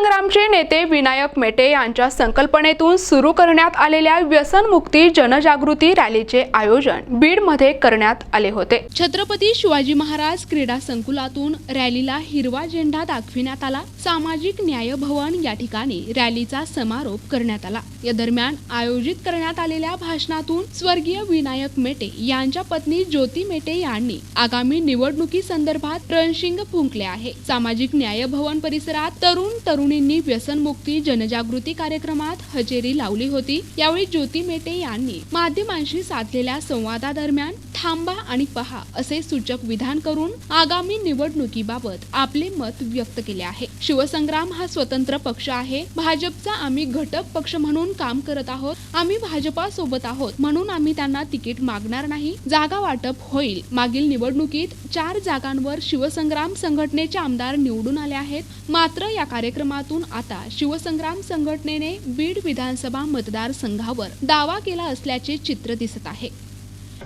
பண்ணாங்க शिवसंग्रामचे नेते विनायक मेटे यांच्या संकल्पनेतून सुरू करण्यात आलेल्या व्यसनमुक्ती जनजागृती रॅलीचे आयोजन बीडमध्ये करण्यात आले होते. छत्रपती शिवाजी महाराज क्रीडा संकुलातून रॅलीला हिरवा झेंडा दाखविण्यात आला. सामाजिक न्याय भवन या ठिकाणी रॅलीचा समारोप करण्यात आला. या दरम्यान आयोजित करण्यात आलेल्या भाषणातून स्वर्गीय विनायक मेटे यांच्या पत्नी ज्योती मेटे यांनी आगामी निवडणुकी संदर्भात रणशिंग फुंकले आहे. सामाजिक न्याय भवन परिसरात तरुण तरुणींनी व्यसनमुक्ती जनजागृती कार्यक्रमात हजेरी लावली होती. यावेळी ज्योती मेटे यांनी माध्यमांशी साधलेल्या संवादादरम्यान थांबा आणि पहा असे सूचक विधान करून आगामी निवडणुकीबाबत आपले मत व्यक्त केले आहे. शिवसंग्राम हा स्वतंत्र पक्ष आहे. भाजपचा आम्ही घटक पक्ष म्हणून काम करत आहोत. आम्ही भाजपा सोबत आहोत म्हणून आम्ही त्यांना तिकीट मागणार नाही. जागा वाटप होईल. मागील निवडणुकीत चार जागांवर शिवसंग्राम संघटनेचे आमदार निवडून आले आहेत. मात्र या कार्यक्रमातून आता शिवसंग्राम संघटनेने बीड विधानसभा मतदारसंघावर दावा केला असल्याचे चित्र दिसत आहे.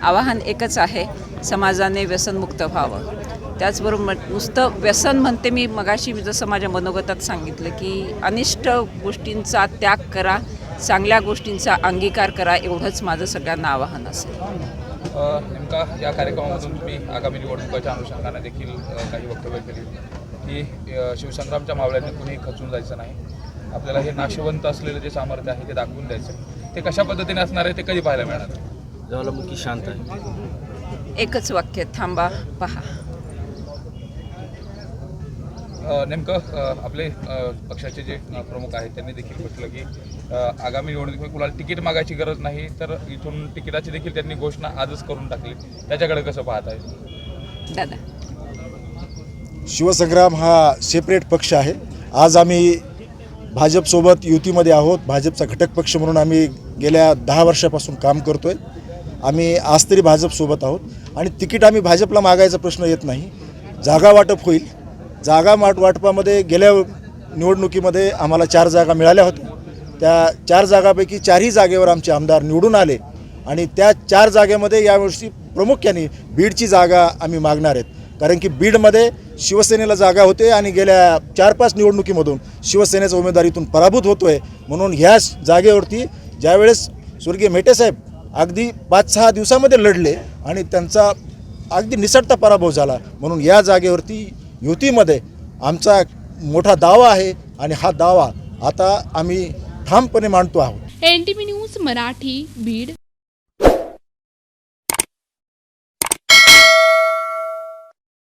आवाहन एकच आहे समाजाने व्यसनमुक्त व्हावं. त्याचबरोबर नुसतं व्यसन म्हणते मी मगाशी मी जसं माझ्या मनोगतात सांगितलं की अनिष्ट गोष्टींचा त्याग करा चांगल्या गोष्टींचा अंगीकार करा एवढंच माझं सगळ्यांना आवाहन असेल. नेमका या कार्यक्रमामधून तुम्ही आगामी निवडणुकाच्या अनुषंगाने देखील काही वक्तव्य केली? की अ, शिवसंग्रामच्या मावळ्यांनी कुणी खचून जायचं नाही. आपल्याला हे नाशवंत असलेलं जे सामर्थ्य आहे ते दाखवून द्यायचं. ते कशा पद्धतीने असणार आहे ते कधी पाहायला मिळणार? ज्वालामुखी शांत आहे. एकच वाक्य थांबा पहा. नेमकं आपले पक्षाचे जे प्रमुख आहेत त्यांनी देखील म्हटलं की आगामी निवडणुकीत कुणाला तिकीट मागायची गरज नाही तर इथून तिकिटाची देखील त्यांनी घोषणा आजच करून टाकली. त्याच्याकडे कसं पाहत आहे दादा. शिवसंग्राम हा सेपरेट पक्ष आहे. आज आम्ही भाजपसोबत युतीमध्ये आहोत. भाजपचा घटक पक्ष म्हणून आम्ही गेल्या दहा वर्षापासून काम करतो आहे आम्ही आज तरी भाजपसोबत आहोत. आणि तिकीट आम्ही भाजपला मागायचा प्रश्न येत नाही. जागा वाटप होईल. जागा वाट वाटपामध्ये गेल्या निवडणुकीमध्ये आम्हाला चार जागा मिळाल्या होत्या. त्या चार जागापैकी चारही जागेवर आमचे आमदार निवडून आले. आणि त्या चार जागेमध्ये यावर्षी प्रामुख्याने बीडची जागा आम्ही मागणार आहेत. कारण की बीडमध्ये शिवसेनेला जागा होते आणि गेल्या चार पाच निवडणुकीमधून शिवसेनेचा उमेदवारीतून पराभूत होतो आहे म्हणून ह्या जागेवरती ज्यावेळेस स्वर्गीय मेटेसाहेब अगदी पाच सहा दिवसामध्ये लढले आणि त्यांचा अगदी निसटता पराभव झाला म्हणून या जागेवरती युतीमध्ये आमचा मोठा दावा आहे आणि हा दावा आता आम्ही ठामपणे मांडतो आहोत. N T V news Marathi Beed